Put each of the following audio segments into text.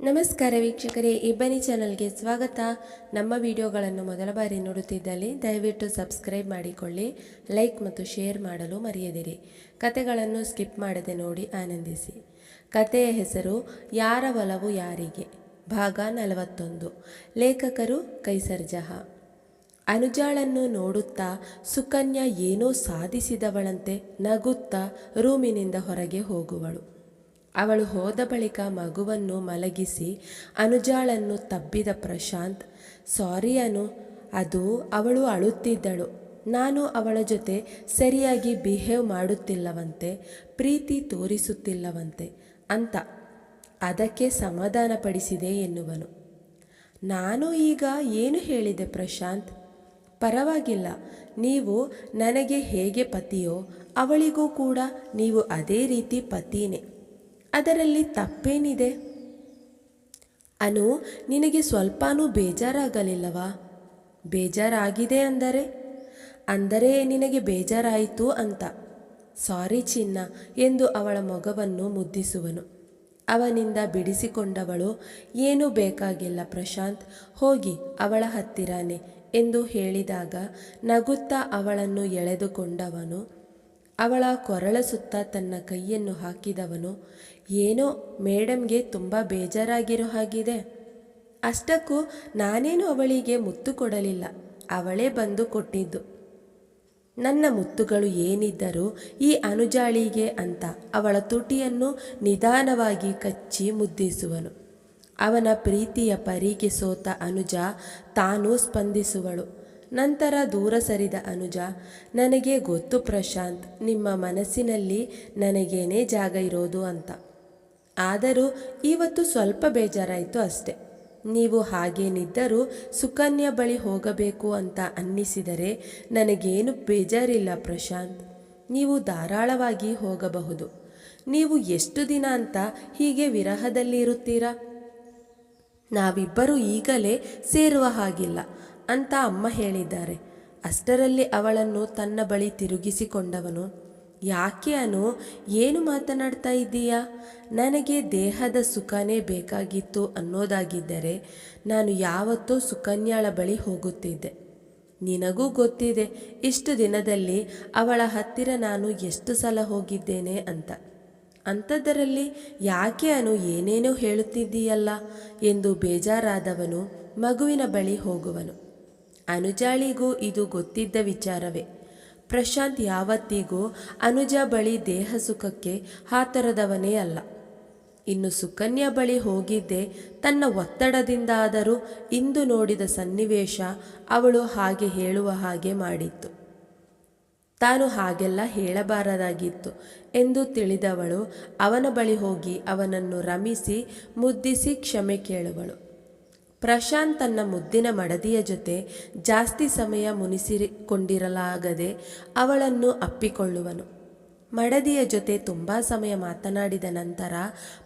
ನಮಸ್ಕಾರ ವೀಕ್ಷಕರೇ ಇಬ್ಬನಿ ಚಾನಲ್ಗೆ ಸ್ವಾಗತ. ನಮ್ಮ ವಿಡಿಯೋಗಳನ್ನು ಮೊದಲ ಬಾರಿ ನೋಡುತ್ತಿದ್ದಲ್ಲಿ ದಯವಿಟ್ಟು ಸಬ್ಸ್ಕ್ರೈಬ್ ಮಾಡಿಕೊಳ್ಳಿ, ಲೈಕ್ ಮತ್ತು ಶೇರ್ ಮಾಡಲು ಮರೆಯದಿರಿ. ಕತೆಗಳನ್ನು ಸ್ಕಿಪ್ ಮಾಡದೆ ನೋಡಿ ಆನಂದಿಸಿ. ಕತೆಯ ಹೆಸರು, ಯಾರ ಒಲವು ಯಾರಿಗೆ? ಭಾಗ ನಲವತ್ತೊಂದು. ಲೇಖಕರು ಕೈಸರ್ ಜಹಾ. ಅನುಜಾಳನ್ನು ನೋಡುತ್ತಾ ಸುಕನ್ಯಾ ಏನೋ ಸಾಧಿಸಿದವಳಂತೆ ನಗುತ್ತಾ ರೂಮಿನಿಂದ ಹೊರಗೆ ಹೋಗುವಳು. ಅವಳು ಹೋದ ಬಳಿಕ ಮಗುವನ್ನು ಮಲಗಿಸಿ ಅನುಜಾಳನ್ನು ತಬ್ಬಿದ ಪ್ರಶಾಂತ್, ಸಾರಿ ಅನು, ಅದು ಅವಳು ಅಳುತ್ತಿದ್ದಳು. ನಾನು ಅವಳ ಜೊತೆ ಸರಿಯಾಗಿ ಬಿಹೇವ್ ಮಾಡುತ್ತಿಲ್ಲವಂತೆ, ಪ್ರೀತಿ ತೋರಿಸುತ್ತಿಲ್ಲವಂತೆ ಅಂತ ಅದಕ್ಕೆ ಸಮಾಧಾನಪಡಿಸಿದೆ ಎನ್ನುವನು. ನಾನು ಈಗ ಏನು ಹೇಳಿದೆ ಪ್ರಶಾಂತ್? ಪರವಾಗಿಲ್ಲ. ನೀವು ನನಗೆ ಹೇಗೆ ಪತಿಯೋ, ಅವಳಿಗೂ ಕೂಡ ನೀವು ಅದೇ ರೀತಿ ಪತಿನೇ. ಅದರಲ್ಲಿ ತಪ್ಪೇನಿದೆ? ಅನು, ನಿನಗೆ ಸ್ವಲ್ಪನೂ ಬೇಜಾರಾಗಲಿಲ್ಲವಾ? ಬೇಜಾರಾಗಿದೆ ಅಂದರೆ? ಅಂದರೆ ನಿನಗೆ ಬೇಜಾರಾಯಿತು ಅಂತ. ಸಾರಿ ಚಿನ್ನ ಎಂದು ಅವಳ ಮೊಗವನ್ನು ಮುದ್ದಿಸುವನು. ಅವನಿಂದ ಬಿಡಿಸಿಕೊಂಡವಳು, ಏನೂ ಬೇಕಾಗಿಲ್ಲ ಪ್ರಶಾಂತ್, ಹೋಗಿ ಅವಳ ಹತ್ತಿರಾನೆ ಎಂದು ಹೇಳಿದಾಗ ನಗುತ್ತಾ ಅವಳನ್ನು ಎಳೆದುಕೊಂಡವನು. ಅವಳ ಕೊರಳ ಸುತ್ತ ತನ್ನ ಕೈಯನ್ನು ಹಾಕಿದವನು. ಏನೋ ಮೇಡಮ್ಗೆ ತುಂಬ ಬೇಜಾರಾಗಿರೋ ಹಾಗಿದೆ. ಅಷ್ಟಕ್ಕೂ ನಾನೇನು ಅವಳಿಗೆ ಮುತ್ತು ಕೊಡಲಿಲ್ಲ. ಅವಳೇ ಬಂದು ಕೊಟ್ಟಿದ್ದು. ನನ್ನ ಮುತ್ತುಗಳು ಏನಿದ್ದರೂ ಈ ಅನುಜಾಳಿಗೆ ಅಂತ ಅವಳ ತುಟಿಯನ್ನು ನಿಧಾನವಾಗಿ ಕಚ್ಚಿ ಮುದ್ದಿಸುವನು ಅವನ ಪ್ರೀತಿಯ ಪರಿಗೆ ಸೋತ ಅನುಜ ತಾನೂ ಸ್ಪಂದಿಸುವಳು. ನಂತರ ದೂರ ಸರಿದ ಅನುಜ, ನನಗೆ ಗೊತ್ತು ಪ್ರಶಾಂತ್, ನಿಮ್ಮ ಮನಸ್ಸಿನಲ್ಲಿ ನನಗೇನೇ ಜಾಗ ಇರೋದು ಅಂತ. ಆದರೂ ಇವತ್ತು ಸ್ವಲ್ಪ ಬೇಜಾರಾಯಿತು ಅಷ್ಟೆ. ನೀವು ಹಾಗೇನಿದ್ದರೂ ಸುಕನ್ಯಾ ಬಳಿ ಹೋಗಬೇಕು ಅಂತ ಅನ್ನಿಸಿದರೆ ನನಗೇನು ಬೇಜಾರಿಲ್ಲ ಪ್ರಶಾಂತ್. ನೀವು ಧಾರಾಳವಾಗಿ ಹೋಗಬಹುದು. ನೀವು ಎಷ್ಟು ದಿನ ಅಂತ ಹೀಗೆ ವಿರಹದಲ್ಲಿ ಇರುತ್ತೀರಾ ನಾವಿಬ್ಬರು ಈಗಲೇ ಸೇರುವ ಹಾಗಿಲ್ಲ ಅಂತ ಅಮ್ಮ ಹೇಳಿದ್ದಾರೆ. ಅಷ್ಟರಲ್ಲಿ ಅವಳನ್ನು ತನ್ನ ಬಳಿ ತಿರುಗಿಸಿಕೊಂಡವನು ಯಾಕೆ ಅನು? ಏನು ಮಾತನಾಡ್ತಾ ಇದ್ದೀಯಾ? ನನಗೆ ದೇಹದ ಸುಖನೇ ಬೇಕಾಗಿತ್ತು ಅನ್ನೋದಾಗಿದ್ದರೆ ನಾನು ಯಾವತ್ತೂ ಸುಕನ್ಯಾಳ ಬಳಿ ಹೋಗುತ್ತಿದ್ದೆ. ನಿನಗೂ ಗೊತ್ತಿದೆ, ಇಷ್ಟು ದಿನದಲ್ಲಿ ಅವಳ ಹತ್ತಿರ ನಾನು ಎಷ್ಟು ಸಲ ಹೋಗಿದ್ದೇನೆ ಅಂತ. ಅಂಥದ್ದರಲ್ಲಿ ಯಾಕೆ ಅನು ಏನೇನೋ ಹೇಳುತ್ತಿದ್ದೀಯಲ್ಲ ಎಂದು ಬೇಜಾರಾದವನು ಮಗುವಿನ ಬಳಿ ಹೋಗುವನು. ಅನುಜಾಳಿಗೂ ಇದು ಗೊತ್ತಿದ್ದ ವಿಚಾರವೇ. ಪ್ರಶಾಂತ್ ಯಾವತ್ತಿಗೂ ಅನುಜ ಬಳಿ ದೇಹ ಸುಖಕ್ಕೆ ಹಾತರದವನೇ ಅಲ್ಲ. ಇನ್ನು ಸುಕನ್ಯಾ ಬಳಿ ಹೋಗಿದ್ದೆ ತನ್ನ ಒತ್ತಡದಿಂದಾದರೂ ಇಂದು ನೋಡಿದ ಸನ್ನಿವೇಶ ಅವಳು ಹಾಗೆ ಹೇಳುವ ಹಾಗೆ ಮಾಡಿತ್ತು. ತಾನು ಹಾಗೆಲ್ಲ ಹೇಳಬಾರದಾಗಿತ್ತು ಎಂದು ತಿಳಿದವಳು ಅವನ ಬಳಿ ಹೋಗಿ ಅವನನ್ನು ರಮಿಸಿ ಮುದ್ದಿಸಿ ಕ್ಷಮೆ ಕೇಳುವಳು. ಪ್ರಶಾಂತ್ ತನ್ನ ಮುದ್ದಿನ ಮಡದಿಯ ಜೊತೆ ಜಾಸ್ತಿ ಸಮಯ ಮುನಿಸಿಕೊಂಡಿರಲಾಗದೆ ಅವಳನ್ನು ಅಪ್ಪಿಕೊಳ್ಳುವನು. ಮಡದಿಯ ಜೊತೆ ತುಂಬ ಸಮಯ ಮಾತನಾಡಿದ ನಂತರ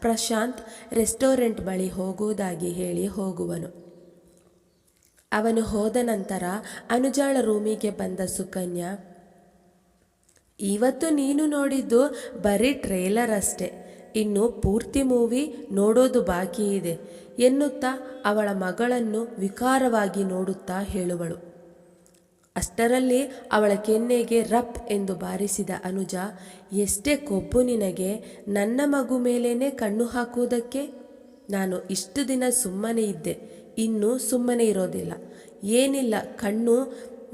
ಪ್ರಶಾಂತ್ ರೆಸ್ಟೋರೆಂಟ್ ಬಳಿ ಹೋಗುವುದಾಗಿ ಹೇಳಿ ಹೋಗುವನು. ಅವನು ಹೋದ ನಂತರ ಅನುಜಾಳ ರೂಮಿಗೆ ಬಂದ ಸುಕನ್ಯಾ, ಇವತ್ತು ನೀನು ನೋಡಿದ್ದು ಬರೀ ಟ್ರೇಲರ್ ಅಷ್ಟೆ. ಇನ್ನು ಪೂರ್ತಿ ಮೂವಿ ನೋಡೋದು ಬಾಕಿ ಇದೆ ಎನ್ನುತ್ತಾ ಅವಳ ಮಗಳನ್ನು ವಿಕಾರವಾಗಿ ನೋಡುತ್ತಾ ಹೇಳುವಳು. ಅಷ್ಟರಲ್ಲಿ ಅವಳ ಕೆನ್ನೆಗೆ ರಪ್ ಎಂದು ಬಾರಿಸಿದ ಅನುಜ, ಎಷ್ಟೇ ಕೊಬ್ಬು ನಿನಗೆ, ನನ್ನ ಮಗು ಮೇಲೇನೆ ಕಣ್ಣು ಹಾಕುವುದಕ್ಕೆ? ನಾನು ಇಷ್ಟು ದಿನ ಸುಮ್ಮನೆ ಇದ್ದೆ, ಇನ್ನೂ ಸುಮ್ಮನೆ ಇರೋದಿಲ್ಲ. ಏನಿಲ್ಲ, ಕಣ್ಣು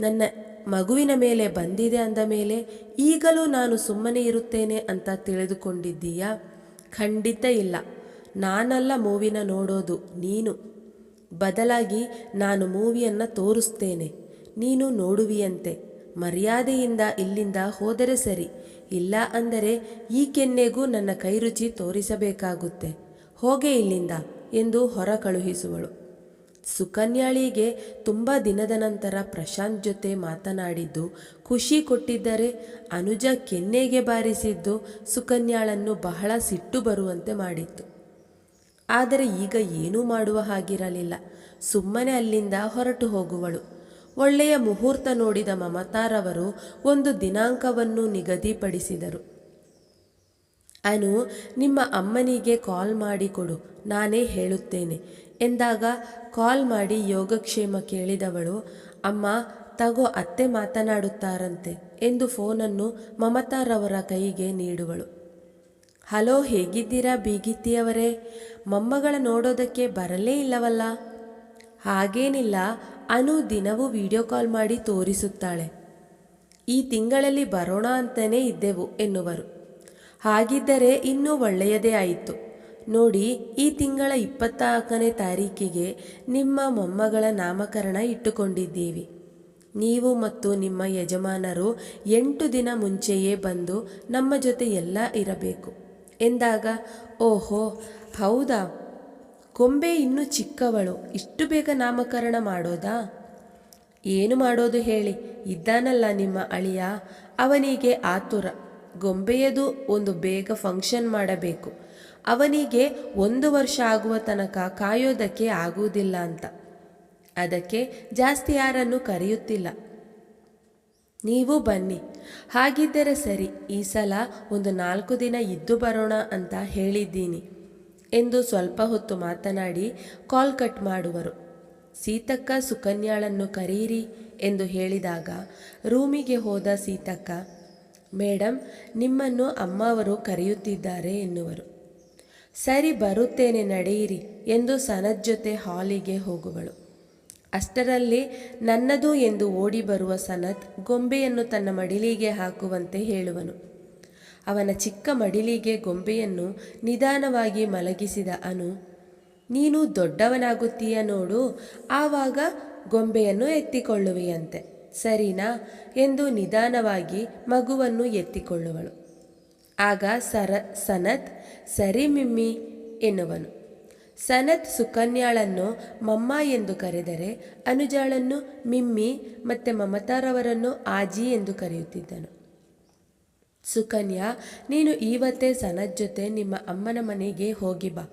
ನನ್ನ ಮಗುವಿನ ಮೇಲೆ ಬಂದಿದೆ ಅಂದ ಮೇಲೆ ಈಗಲೂ ನಾನು ಸುಮ್ಮನೆ ಇರುತ್ತೇನೆ ಅಂತ ತಿಳಿದುಕೊಂಡಿದ್ದೀಯಾ? ಖಂಡಿತ ಇಲ್ಲ. ನಾನಲ್ಲ ಮೂವಿನ ನೋಡೋದು, ನೀನು. ಬದಲಾಗಿ ನಾನು ಮೂವಿಯನ್ನು ತೋರಿಸ್ತೇನೆ. ನೀನು ನೋಡುವಿಯಂತೆ. ಮರ್ಯಾದೆಯಿಂದ ಇಲ್ಲಿಂದ ಹೋದರೆ ಸರಿ. ಇಲ್ಲ ಅಂದರೆ ಈ ಕೆನ್ನೆಗೂ ನನ್ನ ಕೈರುಚಿ ತೋರಿಸಬೇಕಾಗುತ್ತೆ. ಹೋಗೆ ಇಲ್ಲಿಂದ ಎಂದು ಹೊರ ಕಳುಹಿಸುವಳು. ಸುಕನ್ಯಾಳಿಗೆ ತುಂಬ ದಿನದ ನಂತರ ಪ್ರಶಾಂತ್ ಜೊತೆ ಮಾತನಾಡಿದ್ದು, ಖುಷಿ ಕೊಟ್ಟಿದ್ದರೆ ಅನುಜ ಕೆನ್ನೆಗೆ ಬಾರಿಸಿದ್ದು ಸುಕನ್ಯಾಳನ್ನು ಬಹಳ ಸಿಟ್ಟು ಬರುವಂತೆ ಮಾಡಿತ್ತು. ಆದರೆ ಈಗ ಏನೂ ಮಾಡುವ ಹಾಗಿರಲಿಲ್ಲ. ಸುಮ್ಮನೆ ಅಲ್ಲಿಂದ ಹೊರಟು ಹೋಗುವಳು. ಒಳ್ಳೆಯ ಮುಹೂರ್ತ ನೋಡಿದ ಮಮತಾರವರು ಒಂದು ದಿನಾಂಕವನ್ನು ನಿಗದಿಪಡಿಸಿದರು. ಅನು, ನಿಮ್ಮ ಅಮ್ಮನಿಗೆ ಕಾಲ್ ಮಾಡಿ ಕೊಡು ನಾನೇ ಹೇಳುತ್ತೇನೆ. ಎಂದಾಗ ಕಾಲ್ ಮಾಡಿ ಯೋಗಕ್ಷೇಮ ಕೇಳಿದವಳು, ಅಮ್ಮ, ತಗೋ ಅತ್ತೆ ಮಾತನಾಡುತ್ತಾರಂತೆ ಎಂದು ಫೋನನ್ನು ಮಮತಾರವರ ಕೈಗೆ ನೀಡುವಳು. ಹಲೋ, ಹೇಗಿದ್ದೀರಾ ಬೀಗಿತ್ತಿಯವರೇ? ಮೊಮ್ಮಗಳ ನೋಡೋದಕ್ಕೆ ಬರಲೇ ಇಲ್ಲವಲ್ಲ? ಹಾಗೇನಿಲ್ಲ, ಅನು ದಿನವೂ ವಿಡಿಯೋ ಕಾಲ್ ಮಾಡಿ ತೋರಿಸುತ್ತಾಳೆ. ಈ ತಿಂಗಳಲ್ಲಿ ಬರೋಣ ಅಂತಲೇ ಇದ್ದೆವು ಎನ್ನುವರು. ಹಾಗಿದ್ದರೆ ಇನ್ನೂ ಒಳ್ಳೆಯದೇ ಆಯಿತು. ನೋಡಿ, ಈ ತಿಂಗಳ ಇಪ್ಪತ್ತಾಲ್ಕನೇ ತಾರೀಕಿಗೆ ನಿಮ್ಮ ಮೊಮ್ಮಗಳ ನಾಮಕರಣ ಇಟ್ಟುಕೊಂಡಿದ್ದೀವಿ. ನೀವು ಮತ್ತು ನಿಮ್ಮ ಯಜಮಾನರು ಎಂಟು ದಿನ ಮುಂಚೆಯೇ ಬಂದು ನಮ್ಮ ಜೊತೆ ಎಲ್ಲ ಇರಬೇಕು. ಎಂದಾಗ, ಓಹೋ, ಹೌದಾ? ಗೊಂಬೆ ಇನ್ನೂ ಚಿಕ್ಕವಳು, ಇಷ್ಟು ಬೇಗ ನಾಮಕರಣ ಮಾಡೋದಾ? ಏನು ಮಾಡೋದು ಹೇಳಿ, ಇದ್ದಾನಲ್ಲ ನಿಮ್ಮ ಅಳಿಯ, ಅವನಿಗೆ ಆತುರ. ಗೊಂಬೆಯದು ಒಂದು ಬೇಗ ಫಂಕ್ಷನ್ ಮಾಡಬೇಕು. ಅವನಿಗೆ ಒಂದು ವರ್ಷ ಆಗುವ ತನಕ ಕಾಯೋದಕ್ಕೆ ಆಗುವುದಿಲ್ಲ ಅಂತ. ಅದಕ್ಕೆ ಜಾಸ್ತಿ ಯಾರನ್ನು ಕರೆಯುತ್ತಿಲ್ಲ. ನೀವು ಬನ್ನಿ. ಹಾಗಿದ್ದರೆ ಸರಿ, ಈ ಸಲ ಒಂದು ನಾಲ್ಕು ದಿನ ಇದ್ದು ಬರೋಣ ಅಂತ ಹೇಳಿದ್ದೀನಿ ಎಂದು ಸ್ವಲ್ಪ ಹೊತ್ತು ಮಾತನಾಡಿ ಕಾಲ್ ಕಟ್ ಮಾಡುವರು. ಸೀತಕ್ಕ ಸುಕನ್ಯಾಳನ್ನು ಕರೀರಿ ಎಂದು ಹೇಳಿದಾಗ ರೂಮಿಗೆ ಹೋದ ಸೀತಕ್ಕ ಮೇಡಮ್ ನಿಮ್ಮನ್ನು ಅಮ್ಮವರು ಕರೆಯುತ್ತಿದ್ದಾರೆ ಎನ್ನುವರು. ಸರಿ ಬರುತ್ತೇನೆ ನಡೆಯಿರಿ ಎಂದು ಸನತ್ ಜೊತೆ ಹಾಲಿಗೆ ಹೋಗುವಳು. ಅಷ್ಟರಲ್ಲಿ ನನ್ನದು ಎಂದು ಓಡಿ ಬರುವ ಸನತ್ ಗೊಂಬೆಯನ್ನು ತನ್ನ ಮಡಿಲಿಗೆ ಹಾಕುವಂತೆ ಹೇಳುವನು. ಅವನ ಚಿಕ್ಕ ಮಡಿಲಿಗೆ ಗೊಂಬೆಯನ್ನು ನಿಧಾನವಾಗಿ ಮಲಗಿಸಿದ ಅನು, ನೀನು ದೊಡ್ಡವನಾಗುತ್ತೀಯ ನೋಡು, ಆವಾಗ ಗೊಂಬೆಯನ್ನು ಎತ್ತಿಕೊಳ್ಳುವೆಯಂತೆ. ಸರಿನಾ ಎಂದು ನಿಧಾನವಾಗಿ ಮಗುವನ್ನು ಎತ್ತಿಕೊಳ್ಳುವಳು. ಆಗ ಸರ, ಸನತ್ ಸರಿ ಮಿಮ್ಮಿ ಎನ್ನುವನು. ಸನತ್ ಸುಕನ್ಯಾಳನ್ನು ಮಮ್ಮ ಎಂದು ಕರೆದರೆ ಅನುಜಾಳನ್ನು ಮಿಮ್ಮಿ ಮತ್ತು ಮಮತಾರವರನ್ನು ಆಜಿ ಎಂದು ಕರೆಯುತ್ತಿದ್ದನು. ಸುಕನ್ಯಾ, ನೀನು ಈವತ್ತೇ ಸನತ್ ಜೊತೆ ನಿಮ್ಮ ಅಮ್ಮನ ಮನೆಗೆ ಹೋಗಿ ಬಾ.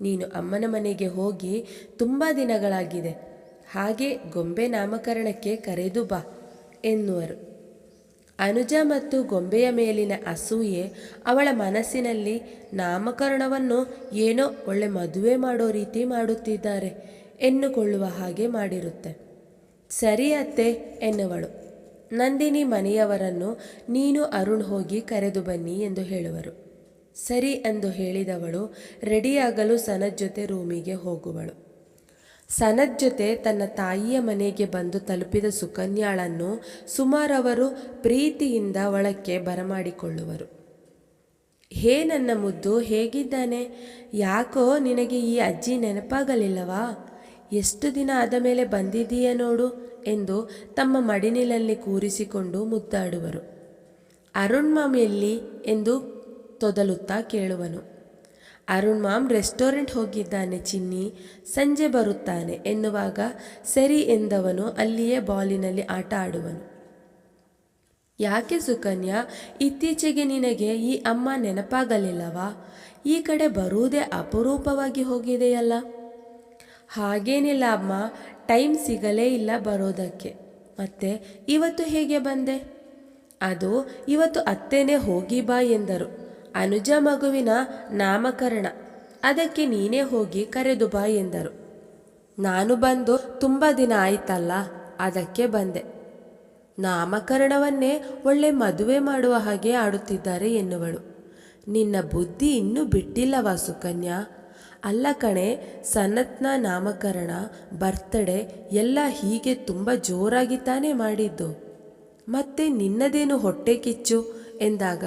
ನೀನು ಅಮ್ಮನ ಮನೆಗೆ ಹೋಗಿ ತುಂಬ ದಿನಗಳಾಗಿದೆ. ಹಾಗೆ ಗೊಂಬೆ ನಾಮಕರಣಕ್ಕೆ ಕರೆದು ಬಾ, ಎನ್ನುವರು. ಅನುಜ ಮತ್ತು ಗೊಂಬೆಯ ಮೇಲಿನ ಅಸೂಯೆ ಅವಳ ಮನಸ್ಸಿನಲ್ಲಿ ನಾಮಕರಣವನ್ನು ಏನೋ ಒಳ್ಳೆ ಮದುವೆ ಮಾಡೋ ರೀತಿ ಮಾಡುತ್ತಿದ್ದಾರೆ ಎನ್ನುಕೊಳ್ಳುವ ಹಾಗೆ ಮಾಡಿರುತ್ತೆ. ಸರಿ ಅತ್ತೆ ಎನ್ನುವಳು. ನಂದಿನಿ ಮನೆಯವರನ್ನು ನೀನು ಅರುಣ್ ಹೋಗಿ ಕರೆದು ಬನ್ನಿ ಎಂದು ಹೇಳುವರು. ಸರಿ ಎಂದು ಹೇಳಿದವಳು, ರೆಡಿಯಾಗಲು ಸನತ್ ಜೊತೆ ರೂಮಿಗೆ ಹೋಗುವಳು. ಸನತ್ ಜೊತೆ ತನ್ನ ತಾಯಿಯ ಮನೆಗೆ ಬಂದು ತಲುಪಿದ ಸುಕನ್ಯಾಳನ್ನು ಸುಮಾರವರು ಪ್ರೀತಿಯಿಂದ ಒಳಕ್ಕೆ ಬರಮಾಡಿಕೊಳ್ಳುವರು. ಹೇ ನನ್ನ ಮುದ್ದು, ಹೇಗಿದ್ದಾನೆ? ಯಾಕೋ ನಿನಗೆ ಈ ಅಜ್ಜಿ ನೆನಪಾಗಲಿಲ್ಲವಾ? ಎಷ್ಟು ದಿನ ಆದ ಮೇಲೆ ಬಂದಿದ್ದೀಯ ನೋಡು ಎಂದು ತಮ್ಮ ಮಡಿನಿಲಲ್ಲಿ ಕೂರಿಸಿಕೊಂಡು ಮುದ್ದಾಡುವರು. ಅರುಣ್ ಎಂದು ತೊದಲುತ್ತಾ ಕೇಳುವನು. ಅರುಣ್ ಮಾಮ್ ರೆಸ್ಟೋರೆಂಟ್ ಹೋಗಿದ್ದಾನೆ ಚಿನ್ನಿ. ಸಂಜೆ ಬರುತ್ತಾನೆ. ಎನ್ನುವಾಗ ಸರಿ ಎಂದವನು ಅಲ್ಲಿಯೇ ಬಾಲಿನಲ್ಲಿ ಆಟ ಆಡುವನು. ಯಾಕೆ ಸುಕನ್ಯಾ, ಇತ್ತೀಚೆಗೆ ನಿನಗೆ ಈ ಅಮ್ಮ ನೆನಪಾಗಲಿಲ್ಲವಾ? ಈ ಕಡೆ ಬರುವುದೇ ಅಪರೂಪವಾಗಿ ಹೋಗಿದೆಯಲ್ಲ? ಹಾಗೇನಿಲ್ಲ ಅಮ್ಮ. ಟೈಮ್ ಸಿಗಲೇ ಇಲ್ಲ ಬರೋದಕ್ಕೆ. ಮತ್ತೆ ಇವತ್ತು ಹೇಗೆ ಬಂದೆ? ಅದು, ಇವತ್ತು ಅತ್ತೇನೆ ಹೋಗಿ ಬಾ ಎಂದರು. ಅನುಜ ಮಗುವಿನ ನಾಮಕರಣ. ಅದಕ್ಕೆ ನೀನೇ ಹೋಗಿ ಕರೆದು ಬಾ ಎಂದರು. ನಾನು ಬಂದು ತುಂಬ ದಿನ ಆಯ್ತಲ್ಲ, ಅದಕ್ಕೆ ಬಂದೆ. ನಾಮಕರಣವನ್ನೇ ಒಳ್ಳೆ ಮದುವೆ ಮಾಡುವ ಹಾಗೆ ಆಡುತ್ತಿದ್ದಾರೆ ಎನ್ನುವಳು. ನಿನ್ನ ಬುದ್ಧಿ ಇನ್ನೂ ಬಿಟ್ಟಿಲ್ಲವಾ ಸುಕನ್ಯಾ ಅಲ್ಲ ಕಣೆ, ಸನತ್ನ ನಾಮಕರಣ, ಬರ್ತಡೆ ಎಲ್ಲ ಹೀಗೆ ತುಂಬ ಜೋರಾಗಿ ತಾನೇ ಮಾಡಿದ್ದು. ಮತ್ತೆ ನಿನ್ನದೇನು ಹೊಟ್ಟೆ ಕಿಚ್ಚು? ಎಂದಾಗ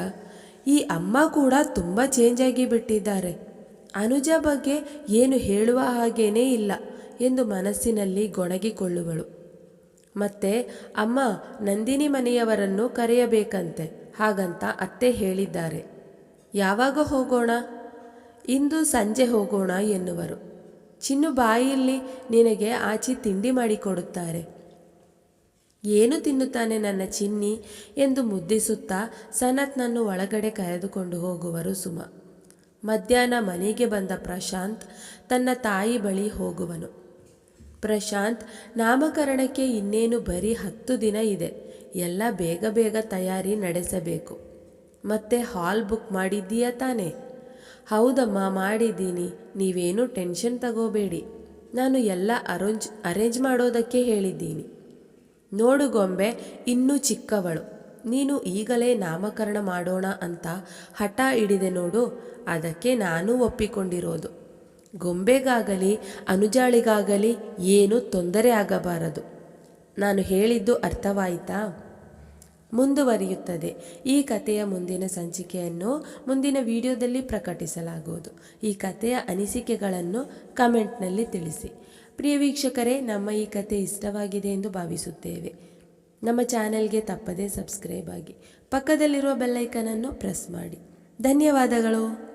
ಈ ಅಮ್ಮ ಕೂಡ ತುಂಬ ಚೇಂಜ್ ಆಗಿ ಬಿಟ್ಟಿದ್ದಾರೆ. ಅನುಜ ಬಗ್ಗೆ ಏನು ಹೇಳುವ ಹಾಗೇನೇ ಇಲ್ಲ ಎಂದು ಮನಸ್ಸಿನಲ್ಲಿ ಗೊಣಗಿಕೊಳ್ಳುವಳು. ಮತ್ತೆ, ಅಮ್ಮ, ನಂದಿನಿ ಮನೆಯವರನ್ನು ಕರೆಯಬೇಕಂತೆ, ಹಾಗಂತ ಅತ್ತೆ ಹೇಳಿದ್ದಾರೆ. ಯಾವಾಗ ಹೋಗೋಣ? ಇಂದು ಸಂಜೆ ಹೋಗೋಣ ಎನ್ನುವರು. ಚಿನ್ನು ಬಾಯಲ್ಲಿ ನಿನಗೆ ಆಚಿ ತಿಂಡಿ ಮಾಡಿಕೊಡುತ್ತಾರೆ. ಏನು ತಿನ್ನುತ್ತಾನೆ ನನ್ನ ಚಿನ್ನಿ ಎಂದು ಮುದ್ದಿಸುತ್ತಾ ಸನತ್ನನ್ನು ಒಳಗಡೆ ಕರೆದುಕೊಂಡು ಹೋಗುವರು ಸುಮ. ಮಧ್ಯಾಹ್ನ ಮನೆಗೆ ಬಂದ ಪ್ರಶಾಂತ್ ತನ್ನ ತಾಯಿ ಬಳಿ ಹೋಗುವನು. ಪ್ರಶಾಂತ್, ನಾಮಕರಣಕ್ಕೆ ಇನ್ನೇನು ಬರೀ ಹತ್ತು ದಿನ ಇದೆ. ಎಲ್ಲ ಬೇಗ ಬೇಗ ತಯಾರಿ ನಡೆಸಬೇಕು. ಮತ್ತೆ ಹಾಲ್ ಬುಕ್ ಮಾಡಿದ್ದೀಯಾ ತಾನೇ? ಹೌದಮ್ಮ, ಮಾಡಿದ್ದೀನಿ. ನೀವೇನು ಟೆನ್ಷನ್ ತಗೋಬೇಡಿ. ನಾನು ಎಲ್ಲ ಅರೇಂಜ್ ಅರೇಂಜ್ ಮಾಡೋದಕ್ಕೆ ಹೇಳಿದ್ದೀನಿ. ನೋಡು ಗೊಂಬೆ, ಇನ್ನೂ ಚಿಕ್ಕವಳು. ನೀನು ಈಗಲೇ ನಾಮಕರಣ ಮಾಡೋಣ ಅಂತ ಹಠ ಹಿಡಿದೆ ನೋಡು, ಅದಕ್ಕೆ ನಾನು ಒಪ್ಪಿಕೊಂಡಿರೋದು. ಗೊಂಬೆಗಾಗಲಿ, ಅನುಜಾಳಿಗಾಗಲಿ ಏನೂ ತೊಂದರೆ ಆಗಬಾರದು. ನಾನು ಹೇಳಿದ್ದು ಅರ್ಥವಾಯಿತಾ? ಮುಂದುವರಿಯುತ್ತದೆ. ಈ ಕಥೆಯ ಮುಂದಿನ ಸಂಚಿಕೆಯನ್ನು ಮುಂದಿನ ವಿಡಿಯೋದಲ್ಲಿ ಪ್ರಕಟಿಸಲಾಗುವುದು. ಈ ಕಥೆಯ ಅನಿಸಿಕೆಗಳನ್ನು ಕಮೆಂಟ್ನಲ್ಲಿ ತಿಳಿಸಿ. ಪ್ರಿಯ ವೀಕ್ಷಕರೇ, ನಮ್ಮ ಈ ಕಥೆ ಇಷ್ಟವಾಗಿದೆ ಎಂದು ಭಾವಿಸುತ್ತೇವೆ. ನಮ್ಮ ಚಾನೆಲ್ಗೆ ತಪ್ಪದೇ ಸಬ್ಸ್ಕ್ರೈಬ್ ಆಗಿ, ಪಕ್ಕದಲ್ಲಿರುವ ಬೆಲ್ಲೈಕನನ್ನು ಪ್ರೆಸ್ ಮಾಡಿ. ಧನ್ಯವಾದಗಳು.